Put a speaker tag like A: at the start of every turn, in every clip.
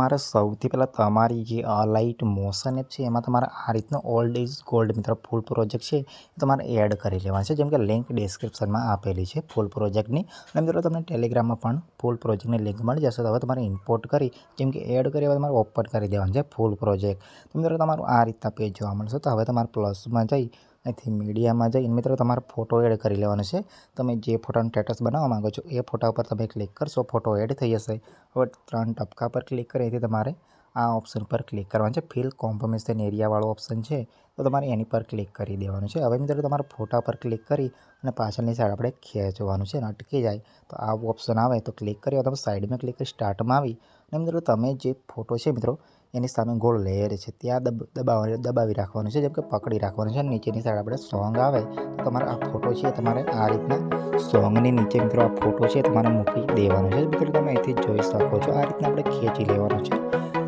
A: તમારે સૌથી પહેલાં તમારી જે લાઇટ મોશન એપ છે, એમાં તમારે આ રીતનો ઓલ્ડ ઇઝ ગોલ્ડ મિત્રો ફૂલ પ્રોજેક્ટ છે, એ તમારે એડ કરી લેવાનું છે. જેમ કે લિંક ડિસ્ક્રિપ્શનમાં આપેલી છે ફૂલ પ્રોજેક્ટની અને મિત્રો તમને ટેલિગ્રામમાં પણ ફૂલ પ્રોજેક્ટની લિંક મળી જશે. તો હવે તમારે ઇમ્પોર્ટ કરી, જેમ કે એડ કરી હવે તમારે ઓપન કરી દેવાનું છે ફૂલ પ્રોજેક્ટ મિત્રો તમારું આ રીતના પેજ જોવા મળશે. તો હવે તમારે પ્લસમાં જઈ અહીંથી મીડિયામાં જઈને, મિત્રો, તમારે ફોટો એડ કરી લેવાનો છે. તમે જે ફોટાનું સ્ટેટસ બનાવવા માગો છો, એ ફોટા ઉપર તમે ક્લિક કરશો ફોટો એડ થઈ જશે. હવે ત્રણ ટપકા પર ક્લિક કરી અહીંથી તમારે આ ઓપ્શન પર ક્લિક કરવાનું છે. ફિલ કોમ્પોમેશન એરિયાવાળો ઓપ્શન છે, તો તમારે એની પર ક્લિક કરી દેવાનું છે. હવે મિત્રો, તમારા ફોટા પર ક્લિક કરી અને પાછળની સાઈડ આપણે ખેંચવાનું છે અને અટકી જાય. તો આ ઓપ્શન આવે તો ક્લિક કરી તમે સાઈડમાં ક્લિક કરી સ્ટાર્ટમાં આવી. અને મિત્રો, તમે જે ફોટો છે, મિત્રો એની સામે ગોળ લેયર છે. ત્યાં દબ, દબાવી દબાવી રાખવાનું છે, જેમ કે પકડી રાખવાનું છે નીચેની સાઈડ આપણે સોંગ આવે. તો તમારે આ ફોટો છે તમારે આ રીતના સોંગની નીચે મિત્રો આ ફોટો છે તમારે મૂકી દેવાનો છે. મિત્રો, તમે અહીંથી જોઈ શકો છો, આ રીતના આપણે ખેંચી લેવાનું છે.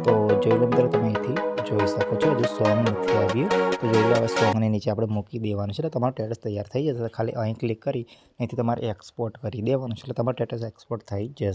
A: તો જોઈ લો મિત્રો, તમે અહીંથી જોઈ શકો છો, હજુ સોંગ નથી આવ્યું. તો જોઈ લો, હવે સોંગની નીચે આપણે મૂકી દેવાનું છે. એટલે તમારું ટેટસ તૈયાર થઈ જશે. ખાલી અહીં ક્લિક કરી, અહીંથી તમારે એક્સપોર્ટ કરી દેવાનું છે. એટલે તમારું ટેટસ એક્સપોર્ટ થઈ જશે.